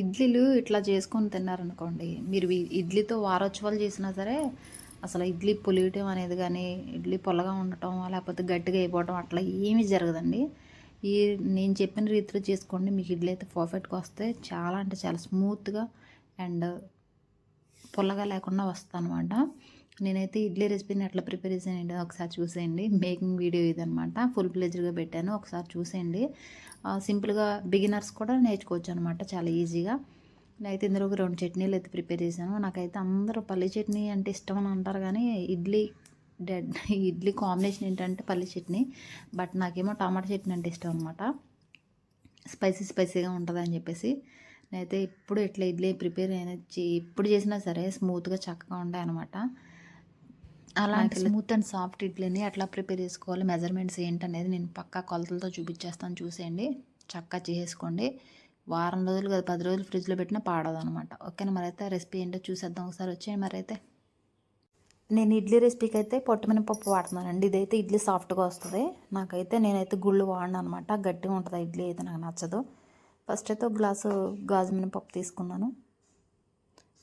ఇడ్లీలు ఇట్లా చేసుకొని తిన్నారనుకోండి మీరు ఇడ్లీతో వారోత్సవాలు చేసినా సరే అసలు ఇడ్లీ పులియటం అనేది కానీ ఇడ్లీ పొల్లగా ఉండటం లేకపోతే గట్టిగా అయిపోవటం అట్లా ఏమీ జరగదండి. ఈ నేను చెప్పిన రీతిలో చేసుకోండి మీకు ఇడ్లీ అయితే పర్ఫెక్ట్గా వస్తే చాలా అంటే చాలా స్మూత్గా అండ్ పుల్లగా లేకుండా వస్తాను అనమాట నేనైతే ఇడ్లీ రెసిపీని ఎట్లా ప్రిపేర్ చేసానండి ఒకసారి చూసేయండి. మేకింగ్ వీడియో ఇదనమాట ఫుల్ ప్లేజ్గా పెట్టాను ఒకసారి చూసేయండి. సింపుల్గా బిగినర్స్ కూడా నేర్చుకోవచ్చు అనమాట చాలా ఈజీగా. నేనైతే ఇందులో ఒక రెండు చట్నీలు అయితే ప్రిపేర్ చేశాను. నాకైతే అందరూ పల్లి చట్నీ అంటే ఇష్టం అని అంటారు కానీ ఇడ్లీ డెడ్ ఇడ్లీ కాంబినేషన్ ఏంటంటే పల్లి చట్నీ బట్ నాకేమో టమాటా చట్నీ అంటే ఇష్టం అనమాట స్పైసీ స్పైసీగా ఉంటుంది అని చెప్పేసి. నేనైతే ఇప్పుడు ఎట్లా ఇడ్లీ ప్రిపేర్ అయిన ఇప్పుడు చేసినా సరే స్మూత్గా చక్కగా ఉంటాయి అనమాట అలాంటి స్మూత్ అండ్ సాఫ్ట్ ఇడ్లీని ఎట్లా ప్రిపేర్ చేసుకోవాలి మెజర్మెంట్స్ ఏంటనేది నేను పక్కా కొలతలతో చూపించేస్తాను చూసేయండి చక్కగా చేసేసుకోండి. వారం రోజులు కదా పది రోజులు ఫ్రిడ్జ్లో పెట్టినా పాడదు అనమాట ఓకేనా? మరైతే రెసిపీ ఏంటో చూసేద్దాం ఒకసారి. వచ్చేయండి మరైతే. నేను ఇడ్లీ రెసిపీకి అయితే పొట్టుమినపప్పు వాడుతున్నానండి. ఇదైతే ఇడ్లీ సాఫ్ట్గా వస్తుంది. నాకైతే నేనైతే గుళ్ళు వాడిన అనమాట గట్టిగా ఉంటుంది ఇడ్లీ అయితే నాకు నచ్చదు. ఫస్ట్ అయితే ఒక గ్లాసు గాజు మినపప్పు తీసుకున్నాను.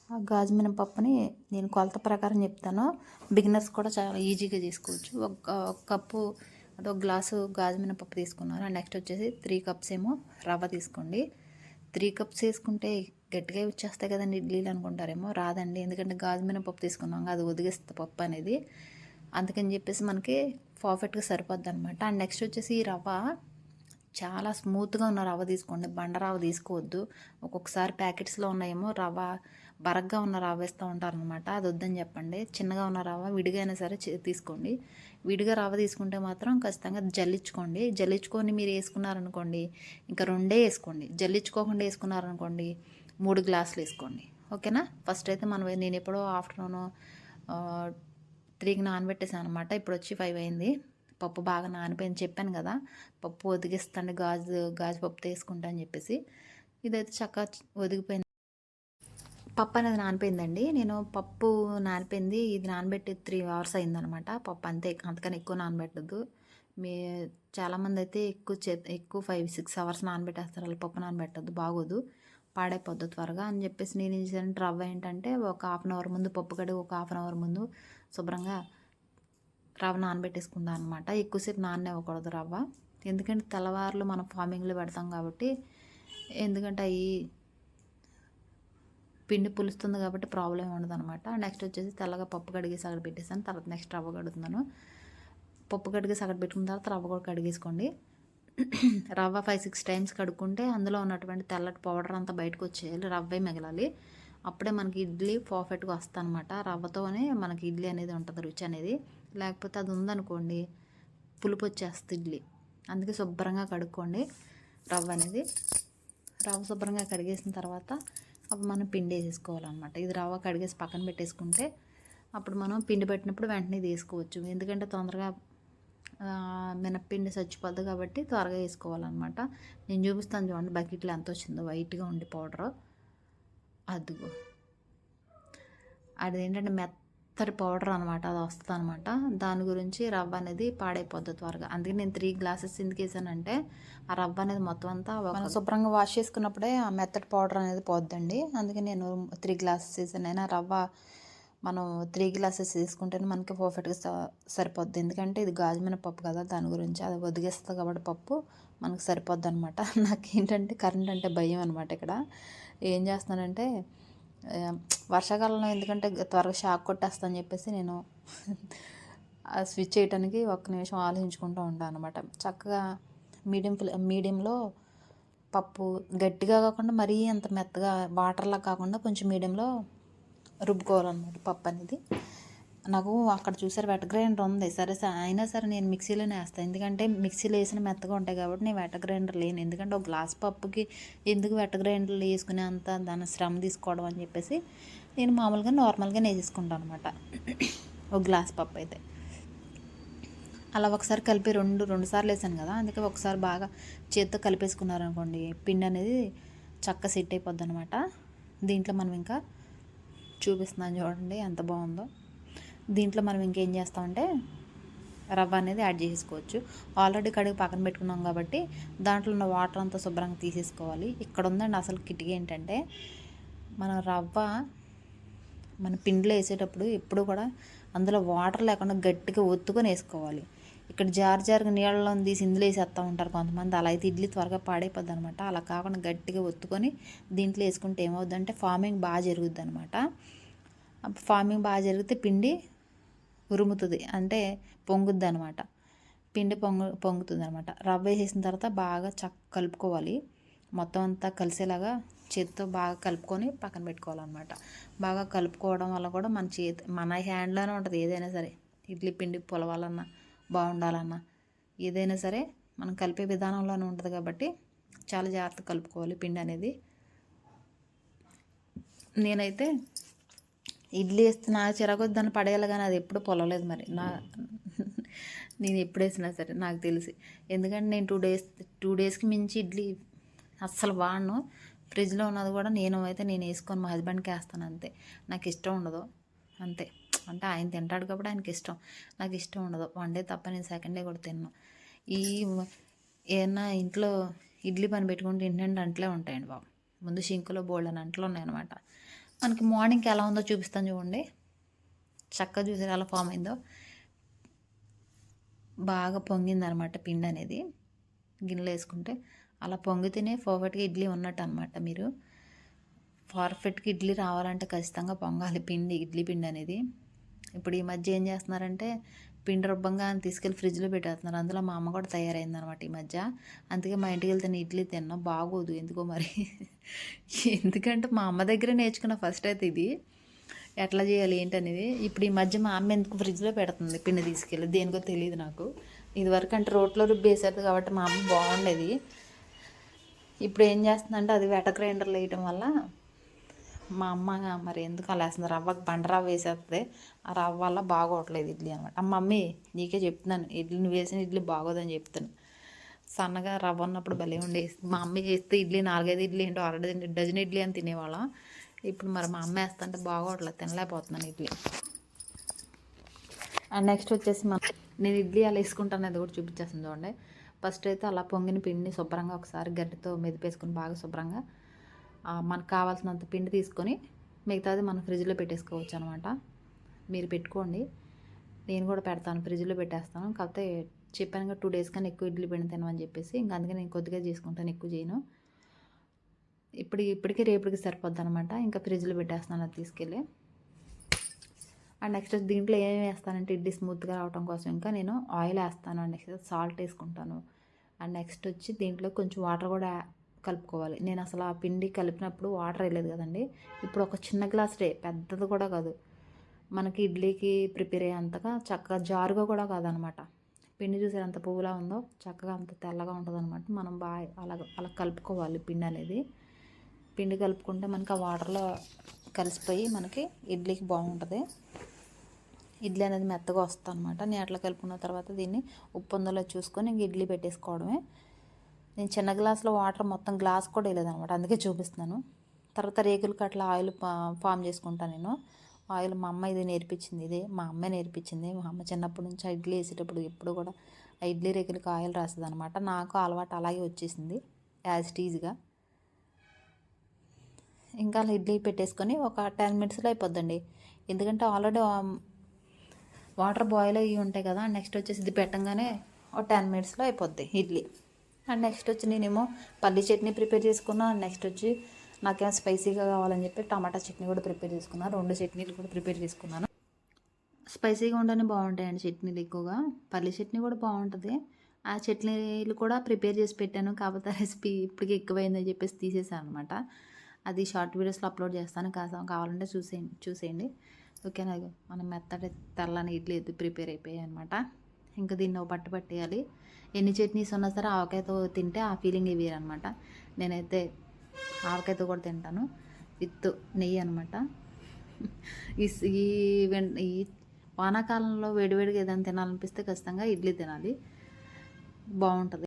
ఆ గాజు మినపప్పుని నేను కొలత ప్రకారం చెప్తాను. బిగినర్స్ కూడా చాలా ఈజీగా చేసుకోవచ్చు. ఒక ఒక కప్పు అదొక ఒక గ్లాసు గాజు మినపప్పు తీసుకున్నాను నెక్స్ట్ వచ్చేసి త్రీ కప్స్ ఏమో రవ్వ తీసుకోండి. త్రీ కప్స్ వేసుకుంటే గట్టిగా వచ్చేస్తాయి కదండి ఇడ్లీలు అనుకుంటారేమో. రాదండి. ఎందుకంటే గాజు మినపప్పు తీసుకున్నాం అది ఒదిగిస్తుంది పప్పు అనేది. అందుకని చెప్పేసి మనకి పర్ఫెక్ట్గా సరిపోద్ది అనమాట అండ్ నెక్స్ట్ వచ్చేసి ఈ రవ్వ చాలా స్మూత్గా ఉన్న రవ్వ తీసుకోండి. బండ రవ్వ తీసుకోవద్దు. ఒక్కొక్కసారి ప్యాకెట్స్లో ఉన్నాయేమో రవ్వ బరగ్గా ఉన్న రవ్వ వేస్తూ ఉంటారనమాట అది వద్దని చెప్పండి. చిన్నగా ఉన్న రవ్వ విడిగా అయినా సరే తీసుకోండి. విడిగా రవ్వ తీసుకుంటే మాత్రం ఖచ్చితంగా జల్లించుకోండి. జల్లించుకొని మీరు వేసుకున్నారనుకోండి ఇంకా రెండే వేసుకోండి. జల్లించుకోకుండా వేసుకున్నారనుకోండి మూడు గ్లాసులు వేసుకోండి. ఓకేనా? ఫస్ట్ అయితే మనం నేను ఎప్పుడో ఆఫ్టర్నూన్ త్రీకి నానబెట్టేసాను అనమాట ఇప్పుడు వచ్చి ఫైవ్ అయింది. పప్పు బాగా నానిపోయింది చెప్పాను కదా. పప్పు ఒదిగిస్తాండి. గాజు గాజు పప్పు తీసుకుంటా అని చెప్పేసి. ఇదైతే చక్కగా ఒదిగిపోయింది. పప్పు అనేది నానిపోయిందండి. నేను పప్పు నానిపోయింది. ఇది నానబెట్టి త్రీ అవర్స్ అయిందనమాట. పప్పు అంతే అంతకని ఎక్కువ నానబెట్టద్దు. మీ చాలామంది అయితే ఎక్కువ చే ఎక్కువ ఫైవ్ సిక్స్ అవర్స్ నానబెట్టేస్తారు. వాళ్ళు పప్పు నానబెట్టద్దు బాగోదు. పాడైపోద్దు త్వరగా అని చెప్పేసి నేను ఏం చేశాను రవ్వ ఏంటంటే ఒక హాఫ్ అన్ అవర్ ముందు పప్పు కడిగి ఒక హాఫ్ అన్ అవర్ ముందు శుభ్రంగా రవ్వ నానబెట్టేసుకుందా అనమాట. ఎక్కువసేపు నాననివ్వకూడదు రవ్వ. ఎందుకంటే తెల్లవారులు మనం ఫార్మింగ్లో పెడతాం కాబట్టి ఎందుకంటే అవి పిండి పులుస్తుంది కాబట్టి ప్రాబ్లం ఉండదు అనమాట నెక్స్ట్ వచ్చేసి తెల్లగా పప్పు కడిగి సగడు పెట్టేసాను తర్వాత నెక్స్ట్ రవ్వ కడుగుతున్నాను. పప్పు కడిగి సగటు పెట్టుకున్న తర్వాత రవ్వ కూడా కడిగేసుకోండి. రవ్వ ఫైవ్ సిక్స్ టైమ్స్ కడుక్కుంటే అందులో ఉన్నటువంటి తెల్లటి పౌడర్ అంతా బయటకు వచ్చేయాలి. రవ్వే మిగలాలి. అప్పుడే మనకి ఇడ్లీ పర్ఫెక్ట్గా వస్తుంది అనమాట రవ్వతోనే మనకి ఇడ్లీ అనేది ఉంటుంది రుచి అనేది. లేకపోతే అది ఉందనుకోండి పులుపు వచ్చేస్తుంది ఇడ్లీ. అందుకే శుభ్రంగా కడుక్కోండి రవ్వ అనేది. రవ్వ శుభ్రంగా కడిగేసిన తర్వాత అప్పుడు మనం పిండి వేసేసుకోవాలన్నమాట. ఇది రవ్వ కడిగేసి పక్కన పెట్టేసుకుంటే అప్పుడు మనం పిండి పెట్టినప్పుడు వెంటనే ఇది వేసుకోవచ్చు. ఎందుకంటే తొందరగా మినప్పిండి చచ్చిపోద్ది కాబట్టి త్వరగా వేసుకోవాలన్నమాట. నేను చూపిస్తాను చూడండి బకెట్లో ఎంత వచ్చిందో. వైట్గా ఉండి పౌడర్ అదిగో. అదేంటంటే మెత్తటి పౌడర్ అనమాట అది వస్తుంది అనమాట దాని గురించి రవ్వ అనేది పాడైపోద్ది త్వరగా. అందుకే నేను త్రీ గ్లాసెస్ ఎందుకు వేసానంటే ఆ రవ్వ అనేది మొత్తం అంతా మనం శుభ్రంగా వాష్ చేసుకున్నప్పుడే ఆ మెత్తటి పౌడర్ అనేది పోద్దండి. అందుకే నేను త్రీ గ్లాసెస్ వేసాను. అయినా రవ్వ మనం త్రీ గ్లాసెస్ తీసుకుంటేనే మనకి పర్ఫెక్ట్గా స- సరిపోద్ది. ఎందుకంటే ఇది గాజుమైన పప్పు కదా దాని గురించి. అది ఒదిగేస్తుంది కాబట్టి పప్పు మనకు సరిపోద్ది అనమాట నాకేంటంటే కరెంట్ అంటే భయం అనమాట ఇక్కడ. ఏం చేస్తానంటే వర్షాకాలంలో ఎందుకంటే త్వరగా షాక్ కొట్టేస్తా చెప్పేసి నేను ఆ స్విచ్ చేయడానికి ఒక్క నిమిషం ఆలోచించుకుంటూ ఉంటాను అనమాట చక్కగా మీడియం ఫ్లే మీడియంలో పప్పు గట్టిగా కాకుండా మరీ అంత మెత్తగా వాటర్లా కాకుండా కొంచెం మీడియంలో రుబ్బుకోవాలన్నమాట పప్పు అనేది. నాకు అక్కడ చూసారు వెట గ్రైండర్ ఉంది. సరే సరే అయినా సరే నేను మిక్సీలోనే వేస్తాను ఎందుకంటే మిక్సీలో వేసిన మెత్తగా ఉంటాయి కాబట్టి నేను వెట గ్రైండర్ లేను. ఎందుకంటే ఒక గ్లాస్ పప్పుకి ఎందుకు వెట గ్రైండర్లు వేసుకునే అంత దాని శ్రమ తీసుకోవడం అని చెప్పేసి నేను మామూలుగా నార్మల్గా వేసేసుకుంటాను అనమాట ఒక గ్లాస్ పప్పు అయితే. అలా ఒకసారి కలిపి రెండు రెండు సార్లు వేసాను కదా. అందుకే ఒకసారి బాగా చేత్తో కలిపేసుకున్నారు అనుకోండి పిండి అనేది చక్క సెట్ అయిపోద్ది అనమాట దీంట్లో మనం ఇంకా చూపిస్తున్నాను చూడండి ఎంత బాగుందో. దీంట్లో మనం ఇంకేం చేస్తామంటే రవ్వ అనేది యాడ్ చేసుకోవచ్చు ఆల్రెడీ కడిగి పక్కన పెట్టుకున్నాం కాబట్టి దాంట్లో ఉన్న వాటర్ అంతా శుభ్రంగా తీసేసుకోవాలి. ఇక్కడ ఉందండి అసలు కిటికీ ఏంటంటే మన రవ్వ మన పిండిలో వేసేటప్పుడు ఎప్పుడు కూడా అందులో వాటర్ లేకుండా గట్టిగా ఒత్తుకొని వేసుకోవాలి. ఇక్కడ జారు జారుగా నీళ్ళలో తీసి ఇందులో వేసేస్తూ ఉంటారు కొంతమంది. అలా అయితే ఇడ్లీ త్వరగా పాడైపోద్ది అనమాట అలా కాకుండా గట్టిగా ఒత్తుకొని దీంట్లో వేసుకుంటే ఏమవుద్దంటే ఫార్మింగ్ బాగా జరుగుద్ది అనమాట ఫార్మింగ్ బాగా జరిగితే పిండి ఉరుముతుంది. అంటే పొంగుద్ది అనమాట పిండి పొంగు పొంగుతుంది అనమాట రవ్వ వేసేసిన తర్వాత బాగా చక్క కలుపుకోవాలి. మొత్తం అంతా కలిసేలాగా చేతితో బాగా కలుపుకొని పక్కన పెట్టుకోవాలన్నమాట. బాగా కలుపుకోవడం వల్ల కూడా మన చేతి మన హ్యాండ్లోనే ఉంటుంది ఏదైనా సరే. ఇడ్లీ పిండి పొలవాలన్నా బాగుండాలన్నా ఏదైనా సరే మనం కలిపే విధానంలోనే ఉంటుంది కాబట్టి చాలా జాగ్రత్త కలుపుకోవాలి పిండి అనేది. నేనైతే ఇడ్లీ వేస్తే నా చిరాకు దాన్ని పడేయాలి కానీ అది ఎప్పుడు పొలలేదు మరి. నా నేను ఎప్పుడు వేసినా సరే నాకు తెలిసి. ఎందుకంటే నేను టూ డేస్ టూ డేస్కి మించి ఇడ్లీ అస్సలు వాడను. ఫ్రిడ్జ్లో ఉన్నది కూడా నేను అయితే నేను వేసుకొని మా హస్బెండ్కి వేస్తాను అంతే. నాకు ఇష్టం ఉండదు. అంతే. అంటే ఆయన తింటాడు కాబట్టి ఆయనకి ఇష్టం. నాకు ఇష్టం ఉండదు. వన్ డే తప్ప నేను సెకండ్ డే కూడా తిన్నాను ఈ ఏమన్నా ఇంట్లో ఇడ్లీ పని పెట్టుకుంటే ఇంటి అంట్లే ఉంటాయండి బాబు. ముందు షింకులో బోల్డ్ అని అంట్లు ఉన్నాయన్నమాట. మనకి మార్నింగ్కి ఎలా ఉందో చూపిస్తాను చూడండి. చక్కగా చూసారు ఎలా ఫామ్ అయిందో? బాగా పొంగింది అనమాట పిండి అనేది. గిన్నెలో వేసుకుంటే అలా పొంగితేనే పర్ఫెక్ట్గా ఇడ్లీ ఉన్నట్టు అనమాట మీరు పర్ఫెక్ట్గా ఇడ్లీ రావాలంటే ఖచ్చితంగా పొంగాలి పిండి ఇడ్లీ పిండి అనేది. ఇప్పుడు ఈ మధ్య ఏం చేస్తున్నారంటే పిండి రుబ్బంగా తీసుకెళ్ళి ఫ్రిడ్జ్లో పెట్టేస్తున్నారు అందులో మా అమ్మ కూడా తయారైంది అనమాట ఈ మధ్య. అందుకే మా ఇంటికి వెళ్తే ఇడ్లీ తిన్నా. బాగోదు. ఎందుకో మరి? ఎందుకంటే మా అమ్మ దగ్గరే నేర్చుకున్న ఫస్ట్ అయితే ఇది. ఎట్లా చేయాలి ఏంటనేది. ఇప్పుడు ఈ మధ్య మా అమ్మ ఎందుకు ఫ్రిడ్జ్లో పెడుతుంది పిండి తీసుకెళ్ళి? దేనికో తెలియదు నాకు. ఇదివరకు అంటే రోట్లో రుబ్బేసేది కాబట్టి మా అమ్మ బాగుండేది. ఇప్పుడు ఏం చేస్తుందంటే అది వెట గ్రైండర్లు వేయటం వల్ల మా అమ్మ మరి ఎందుకు అలా వేస్తుంది రవ్వకి బండరవ్వ వేసేస్తుంది ఆ రవ్వ వల్ల బాగోట్లేదు ఇడ్లీ అనమాట. ఆ మమ్మీ నీకే చెప్తున్నాను. ఇడ్లీ వేసిన ఇడ్లీ బాగోదని చెప్తాను సన్నగా రవ్వ ఉన్నప్పుడు భలే ఉండేసి మా అమ్మ చేస్తే ఇడ్లీ నాలుగైదు ఇడ్లీ ఏంటో అర డజన్ ఇడ్లీ అని తినేవాళ్ళం. ఇప్పుడు మరి మా అమ్మ వేస్తుంటే బాగోట్లేదు. తినలేకపోతున్నాను ఇడ్లీ. అండ్ నెక్స్ట్ వచ్చేసి మా నేను ఇడ్లీ అలా వేసుకుంటాను అది కూడా చూపించేస్తుంది చూడండి. ఫస్ట్ అయితే అలా పొంగిన పిండిని శుభ్రంగా ఒకసారి గడ్డితో మెదిపేసుకుని బాగా శుభ్రంగా మనకు కావాల్సినంత పిండి తీసుకొని మిగతాది మనం ఫ్రిడ్జ్లో పెట్టేసుకోవచ్చు అనమాట మీరు పెట్టుకోండి. నేను కూడా పెడతాను ఫ్రిడ్జ్లో పెట్టేస్తాను. కాకపోతే చెప్పాను టూ డేస్ కానీ ఎక్కువ ఇడ్లీ పిండి తినమని చెప్పేసి. ఇంకా అందుకే నేను కొద్దిగా చేసుకుంటాను ఎక్కువ చేయను. ఇప్పుడు ఇప్పటికీ రేపటికి సరిపోద్ది అనమాట ఇంకా ఫ్రిడ్జ్లో పెట్టేస్తాను అది తీసుకెళ్ళి. అండ్ నెక్స్ట్ దీంట్లో ఏమేమి వేస్తానంటే ఇడ్లీ స్మూత్గా రావడం కోసం ఇంకా నేను ఆయిల్ వేస్తాను. అండ్ నెక్స్ట్ సాల్ట్ వేసుకుంటాను. అండ్ నెక్స్ట్ వచ్చి దీంట్లో కొంచెం వాటర్ కూడా కలుపుకోవాలి. నేను అసలు ఆ పిండి కలిపినప్పుడు వాటర్ వేయలేదు కదండి. ఇప్పుడు ఒక చిన్న గ్లాస్ పెద్దది కూడా కాదు. మనకి ఇడ్లీకి ప్రిపేర్ అయ్యేంతగా చక్కగా జారుగా కూడా కాదనమాట. పిండి చూసే ఎంత పువ్వులా ఉందో చక్కగా అంత తెల్లగా ఉంటుంది అనమాట మనం బాగా అలా అలా కలుపుకోవాలి పిండి అనేది. పిండి కలుపుకుంటే మనకి ఆ వాటర్లో కలిసిపోయి మనకి ఇడ్లీకి బాగుంటుంది. ఇడ్లీ అనేది మెత్తగా వస్తుంది అనమాట నేను అట్లా కలుపుకున్న తర్వాత దీన్ని ఉప్పు చూసుకొని ఇంక ఇడ్లీ పెట్టేసుకోవడమే. నేను చిన్న గ్లాస్లో వాటర్ మొత్తం గ్లాస్ కూడా వేయలేదనమాట అందుకే చూపిస్తున్నాను. తర్వాత రేకులకి అట్లా ఆయిల్ ఫామ్ చేసుకుంటాను నేను. ఆయిల్ మా అమ్మ ఇది నేర్పించింది ఇదే. మా అమ్మ నేర్పించింది. మా అమ్మ చిన్నప్పటి నుంచి ఇడ్లీ వేసేటప్పుడు ఎప్పుడు కూడా ఆ ఇడ్లీ రేకులకి ఆయిల్ రాస్తుంది అనమాట నాకు అలవాటు అలాగే వచ్చేసింది యాజ్ టీజ్గా ఇంకా అలా ఇడ్లీ పెట్టేసుకొని ఒక టెన్ మినిట్స్లో అయిపోద్దండి. ఎందుకంటే ఆల్రెడీ వాటర్ బాయిల్ అయ్యి ఉంటాయి కదా నెక్స్ట్ వచ్చేసి ఇది పెట్టంగానే ఒక టెన్ మినిట్స్లో అయిపోద్ది ఇడ్లీ. అండ్ నెక్స్ట్ వచ్చి నేనేమో పల్లి చట్నీ ప్రిపేర్ చేసుకున్నా నెక్స్ట్ వచ్చి నాకేమో స్పైసీగా కావాలని చెప్పి టమాటా చట్నీ కూడా ప్రిపేర్ చేసుకున్నాను రెండు చట్నీలు కూడా ప్రిపేర్ చేసుకున్నాను. స్పైసీగా ఉండని బాగుంటాయండి చట్నీలు ఎక్కువగా. పల్లి చట్నీ కూడా బాగుంటుంది. ఆ చట్నీలు కూడా ప్రిపేర్ చేసి పెట్టాను కాకపోతే రెసిపీ ఇప్పటికి ఎక్కువైందని చెప్పేసి తీసేసాను అనమాట అది షార్ట్ వీడియోస్లో అప్లోడ్ చేస్తాను కాసం కావాలంటే చూసేయండి చూసేయండి. ఓకేనా? మనం మెత్తడి తెల్లని ఇడ్లీ ప్రిపేర్ అయిపోయాయి అనమాట ఇంకా దీన్ని ఒక పట్టు పట్టేయాలి. ఎన్ని చట్నీస్ ఉన్నా సరే ఆవకాయతో తింటే ఆ ఫీలింగ్ అనమాట నేనైతే ఆవకాయతో కూడా తింటాను. విత్ నెయ్యి అనమాట ఈ ఈ వానాకాలంలో వేడివేడిగా ఏదైనా తినాలనిపిస్తే ఖచ్చితంగా ఇడ్లీ తినాలి. బాగుంటుంది.